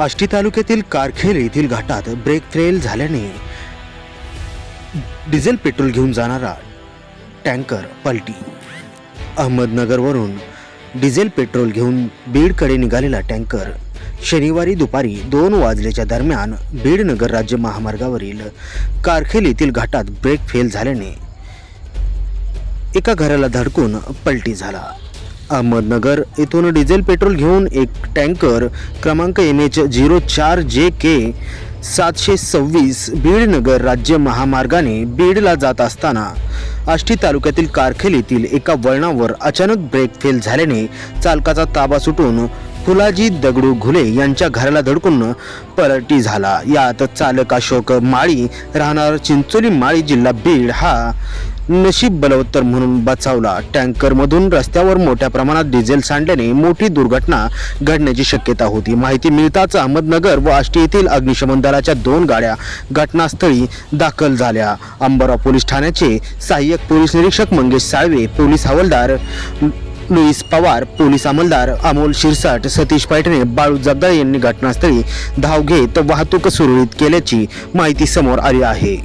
आष्टी तालुक्यातील कारखेल येथील घाटात ब्रेक फेल झाल्याने डिझेल पेट्रोल घेऊन जाणारा टँकर पलटी. अहमदनगरवरून डिझेल पेट्रोल घेऊन बीडकडे निघालेला टँकर शनिवारी दुपारी दोन वाजल्याच्या दरम्यान बीडनगर राज्य महामार्गावरील कारखेल येथील घाटात ब्रेक फेल झाल्याने एका घराला धडकून पलटी झाला. अहमदनगर येथून डिझेल पेट्रोल घेऊन एक टँकर क्रमांक एम एच झिरो चार जे के सातशे सव्वीस बीडनगर राज्य महामार्गाने बीडला जात असताना आष्टी तालुक्यातील कारखेल येथील एका वळणावर अचानक ब्रेक फेल झाल्याने चालकाचा ताबा सुटून फुलाजी दगडू घुले यांच्या घराला धडकून पलटी झाला. यात चालक अशोक माळी राहणार चिंचोली माळी जिल्हा बीड हा नशीब बलवत्तर म्हणून बचावला. टँकरमधून रस्त्यावर मोठ्या प्रमाणात डिझेल सांडल्याने मोठी दुर्घटना घडण्याची शक्यता होती. माहिती मिळताच अहमदनगर व आष्टी येथील अग्निशमन दलाच्या दोन गाड्या घटनास्थळी दाखल झाल्या. अंबरा पोलीस ठाण्याचे सहाय्यक पोलीस निरीक्षक मंगेश साळवे पोलीस हवालदार लुईस पवार पोलीस अंमलदार अमोल शिरसाट सतीश पैठणे बाळू जगदाळे यांनी घटनास्थळी धाव घेत वाहतूक सुरळीत केल्याची माहिती समोर आली आहे.